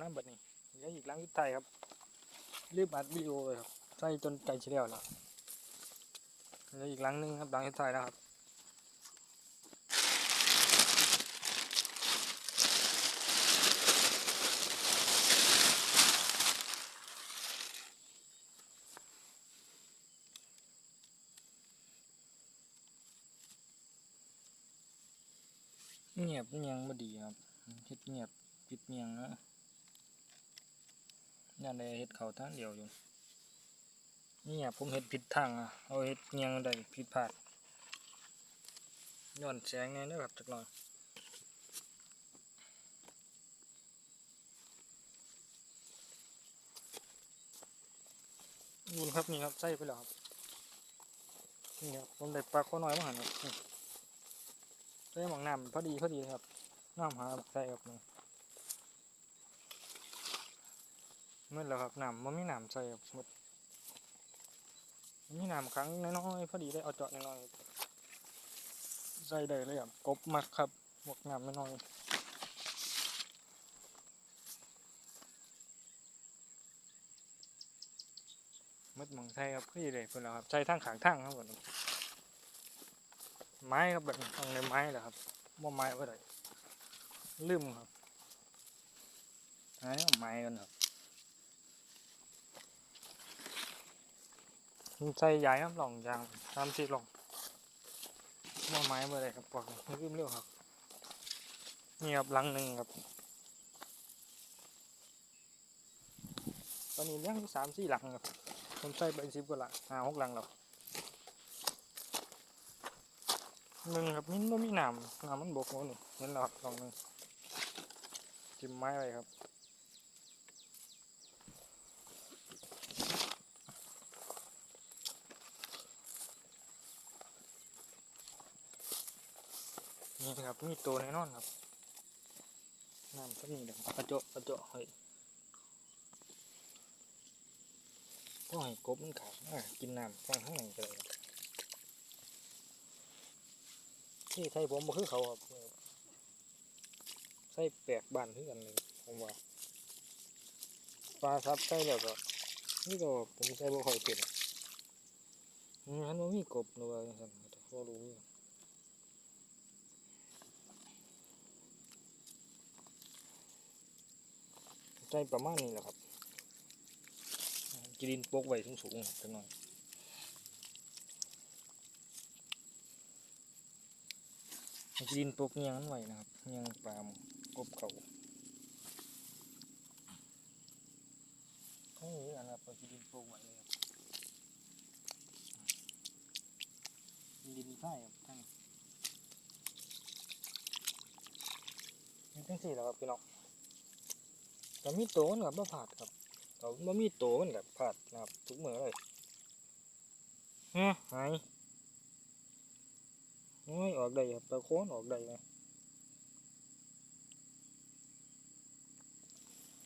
น้ำบัดนี้เหลืออีกหลังยุดไทยครับรีบอัดวิดีโอเลยครับใส่จนใจเฉลียวแล้วเหลืออีกหลังหนึงครับหลังยุดไทยแล้วครับเงียบยังไม่ดีครับเฮ็ดเงียบปิดเงียงนะ นั่นเลยเฮ็ดเขาทางเดียวอยู่นี่ยผมเฮ็ดผิดทางอะเอาเฮ็ดเงียงได้ผิดพลาดย้อนแสงแน่เด้อครับจักหน่อยนู่นครับนี่ครับใส่ไปแล้วครับนี่ครับผมได้ปลาข้อน้อยมาหันครับนี่ใส่หมองน้ำพอดีพอดีครับน้ำหาใส่ครับนี่ห มืดแล้วครับน้ำมันมีน้ำใส่ครับหมดมีน้ำครั้งน้อยๆพอดีได้เอาเจาะน้อยๆใส่ได้เลยครับกบมักครับหมกน้ำน้อยมืดมองใส่ครับพี่เลยเพื่อนแล้วครับใส่ทั้งขางทั้งครับผมไม้ครับแบบนี้ต้องในไม้แหละครับว่าไม้ว่าไรลืมครับอันนี้ไม้กันครับ ใส่ใหญ่ครับหล่องยางตามสีหล่องว่าไม้เมื่อไรครับบอกลืมเรื่องครับนี่ครับหลังหนึ่งครับ ตอนนี้เลี้ยงสามสี่หลังครับผมใส่ไปสิบกว่าหลังห้าหกหลังแล้วหนึ่งครับมินบ่มีน้ำน้ำมันบกโน่นนี่เห็นแล้วครับลองหนึ่งจิ้มไม้อะไรครับ นี่ครับ มีตัวแน่นอนครับน้ำก็มีเดี๋ยวกระโจกกระโจกเฮ้ยก็ให้กบมันขาดกินน้ำฟังข้างในกันเลยที่ไทยผมบ่คือเขาครับใส่แปลกบานคือกันเลยผมว่าปลาซับใส่แล้วก็นี่ก็ผมใส่บ่ค่อยเป็นอืมอันว่ามีกบหรือว่าจังซั่นก็บ่รู้คือกัน ใส่ประมาณนี้แหละครับกิดินโปกไว้สูงๆจังหน่อยกิดินโปกเงียงมันไว้นะครับเงียงปลาหมกบเขาเขาอย่างนี้นะครับเอากิดินโปกไว้เลยครับดินใต้ครับท่านนี่ทั้งสี่แล้วครับพี่น้อง แต่มีโตมันกับบ่ผาดครับแต่บ่มีโตมันกับผาดนะครับทุกเมื่อเลยฮะหายโอ้ยออกได้ครับตะโคนออกได้เลย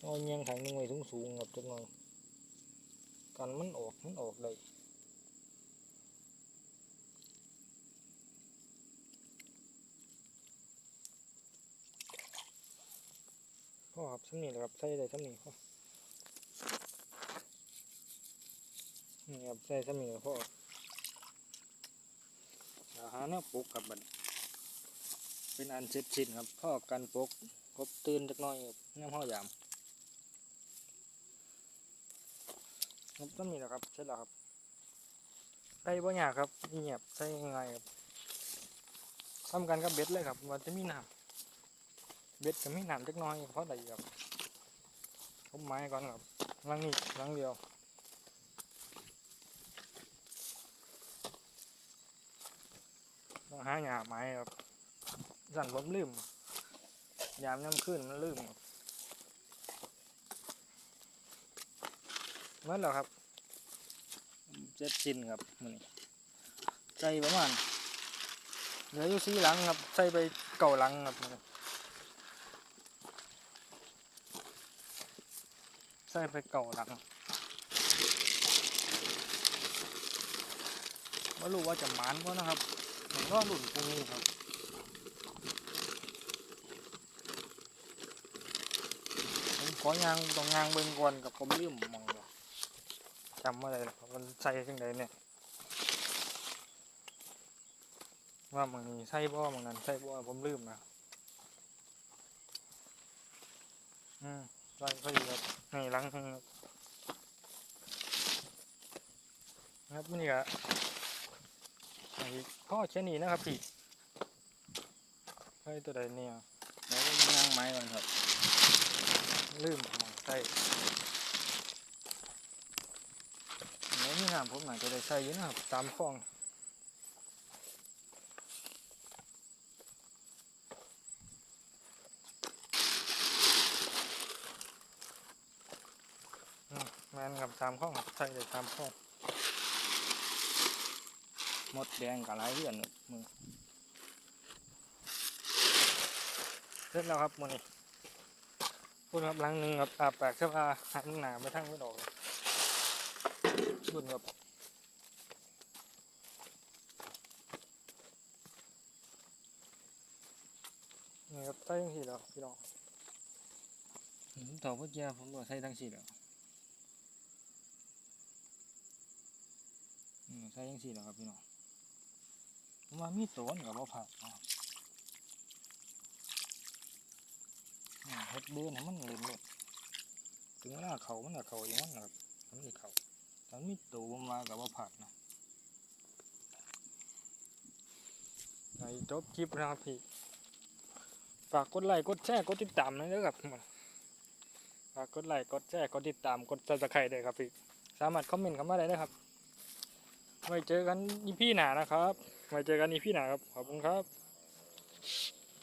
เอาเงียงขังหนึงไว้สูงสูงๆครับจังหน่อยกันมันออกมันออกได้ พ่อครับสำนีแหละครับใส่ได้สำนีพ่อนี่ครับใส่สำนีพ่ออาหารเนี่ยปลุกครับบัดนี้เป็นอันเสร็จสิ้นครับพ่อกันปลุกกบตื่นจักน้อยครับย่ำห้อยามครับสำนีแหละครับเสร็จแล้วครับใส่บ่ยากครับเงียบใส่ง่ายครับทำกันกับเบ็ดเลยครับว่าจะมีน้ำ เบ็ดก็มีน้ำจักน้อยเพราะอะไรครับผมไม้ก่อนครับลังนี้ลังเดียวต้องหาหยาไม้ครับสั่นผมลืมยามย่ำขึ้นมันลืมครับเมื่อแล้วครับเจ็ดชิ้นครับมันใจประมาณเหลืออยู่สี่หลังครับใส่ไปเก่าหลังครับ มื้อนี้ใส่ไปเก่าหลังไม่รู้ว่าจะหมานก็นะครับผมก็หลุนตรงนี้ครับผมขอยางต้องยางเบิ่งก่อนกับผมลืมมองเดียจำอะไรหรอกครับมันใส่จังใดเนี่ยว่ามองนี้ใส่บ่หมองนั้นใส่บ่อผมลืมนะอืมใส่พอดีครับนี่หลังครับ ครับนี่ก็ไอ้ข้อแค่นี้นะครับพี่ใส่ตัวใดเนี่ยแล้วก็ย่างไม้ก่อนครับ ลืมหมองใส่เดี๋ยวนี่น้ำผมหน่อยจะได้ใส่อยู่นะครับตามคลองอืมแมนกับตามคลองครับใส่ได้ตามคลองห มดแดงกับลายเพื่อนมือเสร็จแล้วครับมื้อนี้พูดครับหลังหนึ่งครับอาบปากเสื้อผ้าหันหนาไปทางไม่ออกเลยบุญครับนี่ครับใต้ยังทีแล้วพี่น้องผมต่อพ่อเจ้ผมบอกใส่ทั้งสี่แล้วใส่ทั้งสี่แล้วครับพี่น้อง ว่ามีตัวนี่กับว่าผักนะครับอืมเฮ็ดเบื่อนะมันเล่นเลยถึงเวลาเขามันก็เขาอย่างนั้นนะครับมันมีเขาแต่มันมีตัวมากับว่าผักนะในจบคลิปนะครับพี่ฝากกดไลค์กดแชร์กดติดตามนะครับฝากกดไลค์กดแชร์กดติดตามกดซับสไครต์ด้วยครับพี่สามารถคอมเมนต์เข้ามาได้นะครับ ไว้เจอกันอีพี่หนานะครับไว้เจอกันอีพี่หนาครับ ขอบคุณครับ